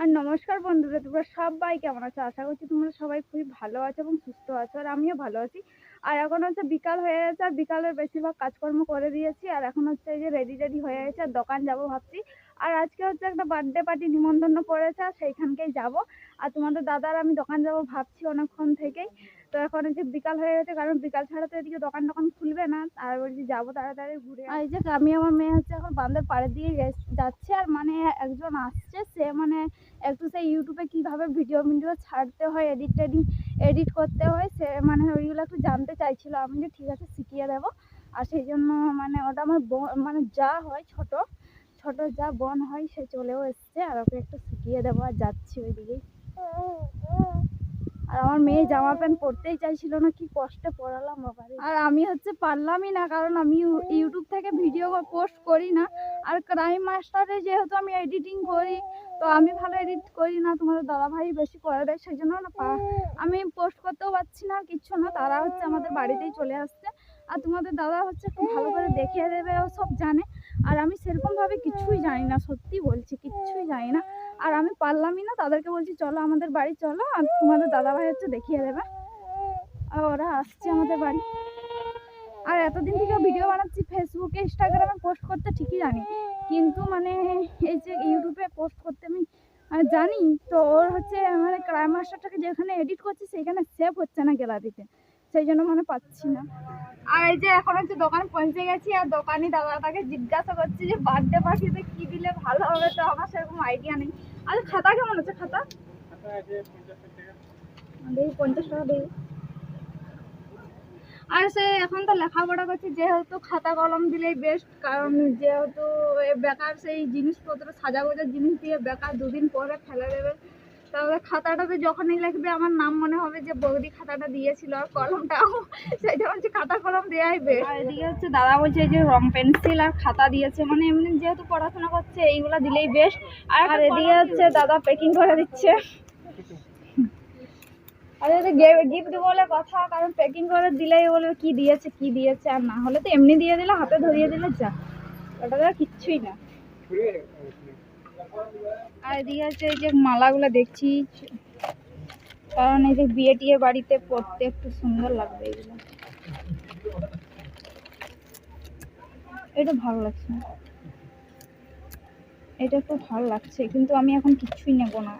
আর নমস্কার বন্ধুরা, তোমরা সবাই কেমন আছো? আশা করছি তোমরা সবাই খুবই ভালো আছো এবং সুস্থ আছো, আর আমিও ভালো আছি। আর এখন হচ্ছে বিকাল হয়ে গেছে, আর বিকালের বেশিরভাগ কাজকর্ম করে দিয়েছি, আর এখন হচ্ছে এই যে রেডি রেডি হয়ে গেছে, আর দোকান যাব ভাবছি। আর আজকে হচ্ছে একটা বার্থডে পার্টি নিমন্ত্রণ করেছে আর সেইখানকেই যাব। আর তোমাদের দাদার আমি দোকান যাব ভাবছি অনেকক্ষণ থেকেই। তো এখন হচ্ছে বিকাল হয়ে গেছে কারণ বিকাল ছাড়া তো এদিকে দোকান টোকান খুলবে না। আর বলছি যাব তাড়াতাড়ি ঘুরে আর এই যে আমি আমার মেয়ে হচ্ছে এখন বান্ধের পাড়ের দিকে যাচ্ছে আর মানে একজন আসছে সে মানে একটু সেই ইউটিউবে কীভাবে ভিডিও ভিডিও ছাড়তে হয় এডিট টেডিং এডিট করতে হয় সে মানে ওইগুলো একটু জানতে চাইছিল। আমি যে ঠিক আছে শিখিয়ে দেবো। আর সেই জন্য মানে ওটা আমার মানে যা হয় ছোট ছোট যা বোন হয় সে চলেও এসছে আর ওকে একটু শিখিয়ে দেবো আর যাচ্ছি ওইদিকেই আর আমার মেয়ে জামা প্যান্ট পরতেই চাইছিল না কি কষ্টে পড়ালাম বাবারে। আর আমি হচ্ছে পারলামই না কারণ আমি ইউটিউব থেকে ভিডিও পোস্ট করি না। আর ক্রাইম মাস্টারে যেহেতু আমি এডিটিং করি তো আমি ভালো এডিট করি না তোমাদের দাদা ভাই বেশি করে দেয় সেই জন্য না আমি পোস্ট করতেও পারছি না কিচ্ছু না তারা হচ্ছে আমাদের বাড়িতেই চলে আসছে। আর তোমাদের দাদা হচ্ছে খুব ভালো করে দেখিয়ে দেবে, ও সব জানে। আর আমি সেরকমভাবে কিছুই জানি না, সত্যি বলছি কিচ্ছুই জানি না। আর আমি পারলামই না, তাদেরকে বলছি, চলো আমাদের বাড়ি, চলো, আর তোমাদের দাদা ভাই হচ্ছে দেখিয়ে দেবে। আর ওরা আসছে আমাদের বাড়ি। আর এতদিন থেকে ভিডিও বানাচ্ছি ফেসবুকে ইনস্টাগ্রামে পোস্ট করতে ঠিকই জানি। কিন্তু মানে এই যে ইউটিউবে পোস্ট করতে আমি জানি, তো ওর হচ্ছে মানে ক্রাইম মাস্টারটাকে যেখানে এডিট করছি, সেখানে সেভ হচ্ছে না গ্যালারিতে সেই জন্য মানে পাচ্ছি না। আর এই যে এখন হচ্ছে দোকানে পৌঁছে গেছি আর দোকানি দাদাটাকে জিজ্ঞাসা করছি যে বার্থডে পার্টিতে কি দিলে ভালো হবে তো আমার সেরকম আইডিয়া নেই। আর খাতা কেমন আছে? খাতা? দেখি পঞ্চাশ টাকা দেখি আর সে এখন তো লেখাপড়া করছে যেহেতু খাতা কলম দিলেই বেস্ট কারণ যেহেতু বেকার সেই জিনিসপত্র সাজা গোজার জিনিস দিয়ে বেকার দুদিন পরে ফেলে দেবে। তাহলে খাতাটাতে যখনই লিখবে আমার নাম মনে হবে যে বৌদি খাতাটা দিয়েছিল আর কলমটাও। সেটা হচ্ছে খাতা কলম দেওয়াই বেস্ট। আর এদিকে হচ্ছে দাদা বলছে যে রং পেন্সিল আর খাতা দিয়েছে মানে এমনি যেহেতু পড়াশোনা করছে এইগুলো দিলেই বেস্ট। আর এদিকে হচ্ছে দাদা প্যাকিং করে দিচ্ছে। আর যদি গিফট বলে কথা কারণ প্যাকিং করে দিলেই কি দিয়েছে কি দিয়েছে আর না হলে তো এমনি দিয়ে দিলে হাতে ধরিয়ে দিলে যা। ওটা তো আর কিচ্ছুই না। আর এদিকে হচ্ছে এই যে মালাগুলো দেখছি, কারণ এই যে বিয়ে টিয়ে বাড়িতে পরতে একটু সুন্দর লাগবে এগুলো। এটা ভালো লাগছে এটা একটু ভালো লাগছে, কিন্তু আমি এখন কিচ্ছুই নেব না।